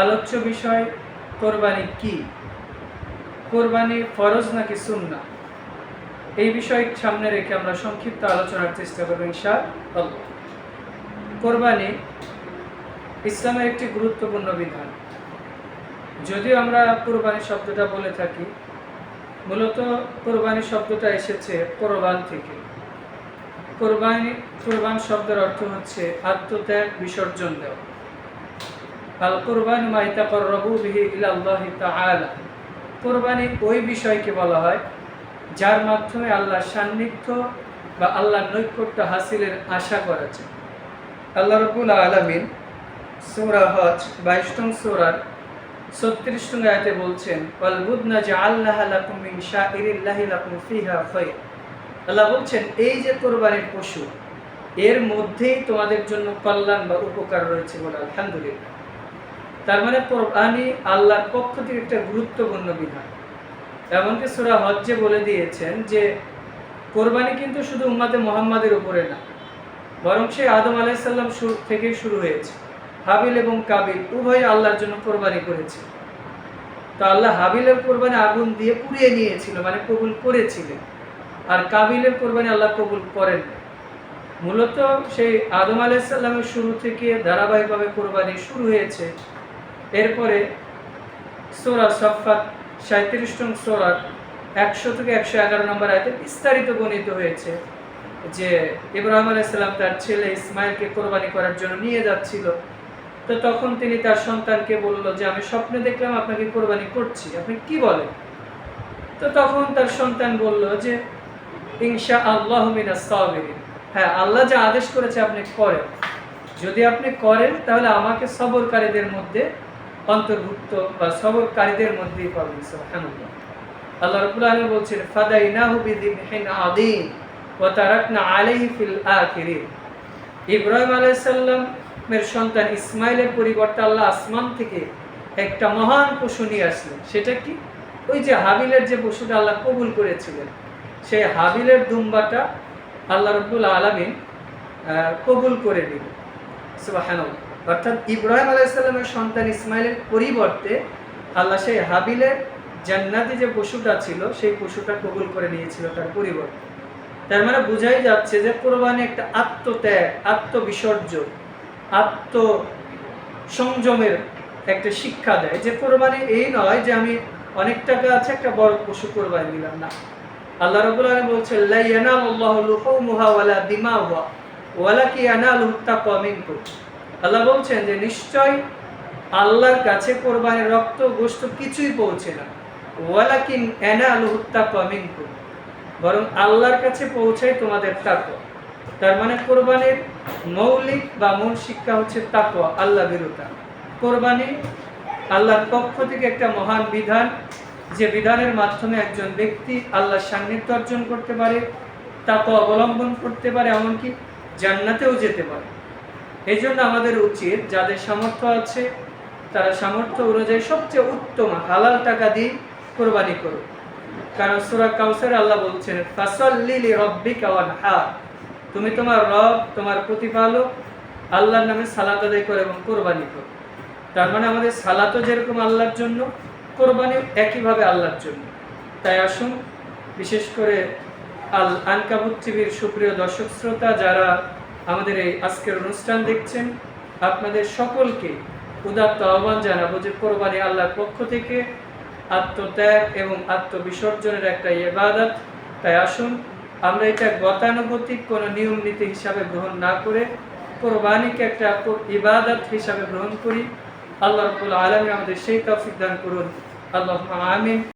আলোচ্য বিষয়, কোরবানি কি? কোরবানি ফরজ নাকি সুন্না এই বিষয় সামনে রেখে আমরা সংক্ষিপ্ত আলোচনার চেষ্টা করব ইনশা কোরবানি ইসলামের একটি গুরুত্বপূর্ণ বিধান। যদিও আমরা কোরবানি শব্দটা বলে থাকি, মূলত কোরবানি শব্দটা এসেছে কোরবান থেকে। কোরবানি, কোরবান শব্দের অর্থ হচ্ছে আত্মত্যাগ, বিসর্জন দেওয়া। আল কোরবান মাইতা করবু বিহি ইলাল্লাহি তাআলা। কোরবানি ওই বিষয়কে বলা হয়, যার মাধ্যমে আল্লাহর সান্নিধ্য বা আল্লাহর নৈকট্য হাসিলের আশা করা যায় আল্লাহ রবুল আলমিন সৌরা হজ বাইশতম সৌরার ছত্রিশ টং আয়তে বলছেন ওয়ালবুদনা যে আল্লাহ লাকুম মিন শাইরিল্লাহি লাকুম ফিহা খায়র আল্লাহ বলছেন, এই যে কোরবানির পশু, এর মধ্যেই তোমাদের জন্য কল্যাণ বা উপকার রয়েছে বলে আলহামদুলিল্লাহ। তার মানে কোরবানি আল্লাহর পক্ষ থেকে একটা গুরুত্বপূর্ণ বিধান। এমনকি সুরা হজ্জে বলে দিয়েছেন যে, কোরবানি কিন্তু শুধু উম্মাদে মোহাম্মদের উপরে না, বরং সে আদম আলাইসাল্লাম শুরু থেকে শুরু হয়েছে। হাবিল এবং কাবিল উভয় আল্লাহর জন্য কোরবানি করেছে। তো আল্লাহ হাবিলের কোরবানি আগুন দিয়ে পুড়িয়ে নিয়েছিল মানে কবুল করেছিলেন। আর কাবিলের কোরবানি আল্লাহ কবুল করেন মূলত সেই আদম আলাইসাল্লামের শুরু থেকে ধারাবাহিকভাবে কোরবানি শুরু হয়েছে। এরপরে সোরা সফাত সাঁত্রিশ টং সোরার একশো থেকে একশো এগারো নম্বর আয়তে বিস্তারিত গণিত হয়েছে যে ইব্রাহিম আলাইসাল্লাম তার ছেলে ইসমাইলকে কোরবানি করার জন্য নিয়ে যাচ্ছিল। তো তখন তিনি তার সন্তানকে বলল যে, আমি স্বপ্নে দেখলাম আপনাকে কোরবানি করছি, আপনি কি বলেন? তো তখন তার সন্তান বলল যে ইনশা আল্লাহ মিনাস্তাবিরিন হ্যাঁ আল্লাহ যা আদেশ করেছে আপনি করেন। যদি আপনি করেন, তাহলে আমাকে সবরকারীদের মধ্যে অন্তর্ভুক্ত বা সবরকারীদের মধ্যেই পাবেন, সুবহানাল্লাহ। আল্লাহ রাব্বুল আলামিন বলছেন, ফাদাইনাহু বিযিবহিন আযীম ওয়া তারাকনা আলাইহি ফিল আখিরিন। ইব্রাহিম আলাইহিস সালামের সন্তান ইসমাইলের পরিবর্তে আল্লাহ আসমান থেকে একটা মহান পশু নিয়ে আসলেন। সেটা কি? ওই যে হাবিলের যে পশুটা আল্লাহ কবুল করেছিলেন। সেই হাবিলের দুম্বাটা আল্লাহ রব্বুল আলমিন কবুল করে দিল সুবহানাল্লাহ। অর্থাৎ ইব্রাহিম আলাইসাল্লামের সন্তান ইসমাইলের পরিবর্তে আল্লাহ সেই হাবিলের জান্নাতি যে পশুটা ছিল, সেই পশুটা কবুল করে নিয়েছিল তার পরিবর্তে। তার মানে বোঝাই যাচ্ছে যে কোরবানি একটা আত্মত্যাগ আত্মবিসর্জন আত্ম সংযমের একটা শিক্ষা দেয় যে কোরবানি এই নয় যে আমি অনেক টাকা আছে, একটা বড় পশু কোরবানি দিলাম না। আল্লাহ রাব্বুল আলামিন বলছেন লা ইয়ানালুল্লাহু লুহুমুহা ওয়ালা দিমাউহা ওয়ালাকি ইয়ানালুহু তাকওয়া মিনকুম। আল্লাহ বলছেন যে নিশ্চয় আল্লাহর কাছে কোরবানের রক্ত গোশত কিছুই পৌঁছে না। ওয়ালাকিন ইয়ানালুহু তাকওয়া মিনকুম। বরং আল্লাহর কাছে পৌঁছায় তোমাদের তাকওয়া। তার মানে কোরবানির মৌলিক বা মূল শিক্ষা হচ্ছে তাকওয়া, আল্লাহ বিরুদ্ধা। কোরবানি আল্লাহর পক্ষ থেকে একটা মহান বিধান, যে বিধানের মাধ্যমে একজন ব্যক্তি আল্লাহর সান্নিধ্য অর্জন করতে পারে তাকে অবলম্বন করতে পারে, এমনকি জান্নাতেও যেতে পারে। এই জন্য আমাদের উচিত যাদের সামর্থ্য আছে, তারা সামর্থ্য অনুযায়ী সবচেয়ে উত্তম হালাল টাকা দিয়ে কোরবানি করুক। কারণ সুরা কাউসার আল্লাহ বলছেন ফাসল্লিলি রব্বিকা ওয়ানহার তুমি তোমার রব, তোমার প্রতিপালক, আল্লাহর নামে সালাত আদায় করো এবং কোরবানি করো। তার মানে আমাদের সালাতও যেরকম আল্লাহর জন্য কোরবানি একইভাবে আল্লাহর জন্য। তাই আসুন, বিশেষ করে আল আনকাবুত টিভির সুপ্রিয় দর্শক শ্রোতা যারা আমাদের এই আজকের অনুষ্ঠান দেখছেন। আপনাদের সকলকে উদাত্ত আহ্বান জানাব যে কোরবানি আল্লাহর পক্ষ থেকে আত্মত্যাগ এবং আত্মবিসর্জনের একটা ইবাদত। তাই আসুন, আমরা এটা গতানুগতিক কোনো নিয়ম নীতি হিসাবে গ্রহণ না করে কোরবানিকে একটা ইবাদত হিসাবে গ্রহণ করি। আল্লাহ রবুল আলমী আমাদের সেই তৌফিক দান করুন। আল্লাহ আমিন।